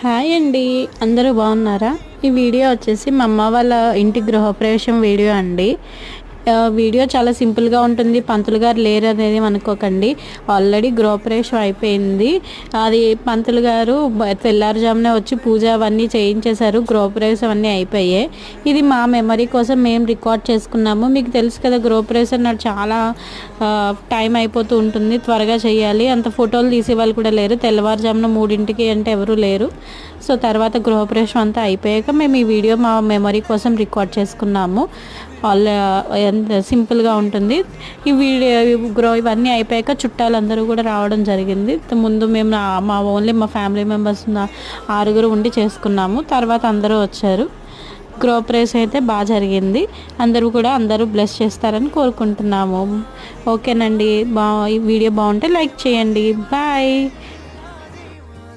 Hi అండి. అందరూ బాగున్నారా? ఈ వీడియో వచ్చేసి మా అమ్మ వాళ్ళ ఇంటి గృహప్రవేశం వీడియో అండి. వీడియో చాలా సింపుల్గా ఉంటుంది. పంతులు గారు లేరు అనేది అనుకోకండి. ఆల్రెడీ గృహప్రవేశం అయిపోయింది. అది పంతులు గారు తెల్లారుజామునే వచ్చి పూజ అవన్నీ చేయించేశారు. గృహప్రవేశం అన్నీ అయిపోయాయి. ఇది మా మెమరీ కోసం మేము రికార్డ్ చేసుకున్నాము. మీకు తెలుసు కదా గృహప్రవేశం నాకు చాలా టైం అయిపోతూ ఉంటుంది. త్వరగా చేయాలి. అంత ఫోటోలు తీసే వాళ్ళు కూడా లేరు. తెల్లవారుజామున మూడింటికి అంటే ఎవరు లేరు. సో తర్వాత గృహప్రవేశం అంతా అయిపోయాక మేము ఈ వీడియో మా మెమరీ కోసం రికార్డ్ చేసుకున్నాము. సింపుల్గా ఉంటుంది. ఈ వీడియో గ్రో ఇవన్నీ అయిపోయాక చుట్టాలందరూ కూడా రావడం జరిగింది. ముందు మేము మా ఓన్లీ మా ఫ్యామిలీ మెంబర్స్ ఆరుగురు ఉండి చేసుకున్నాము. తర్వాత అందరూ వచ్చారు. గ్రో ప్రేస్ అయితే బాగా జరిగింది. అందరూ కూడా అందరూ బ్లెస్ చేస్తారని కోరుకుంటున్నాము. ఓకేనండి. బా ఈ వీడియో బాగుంటే లైక్ చేయండి. బాయ్.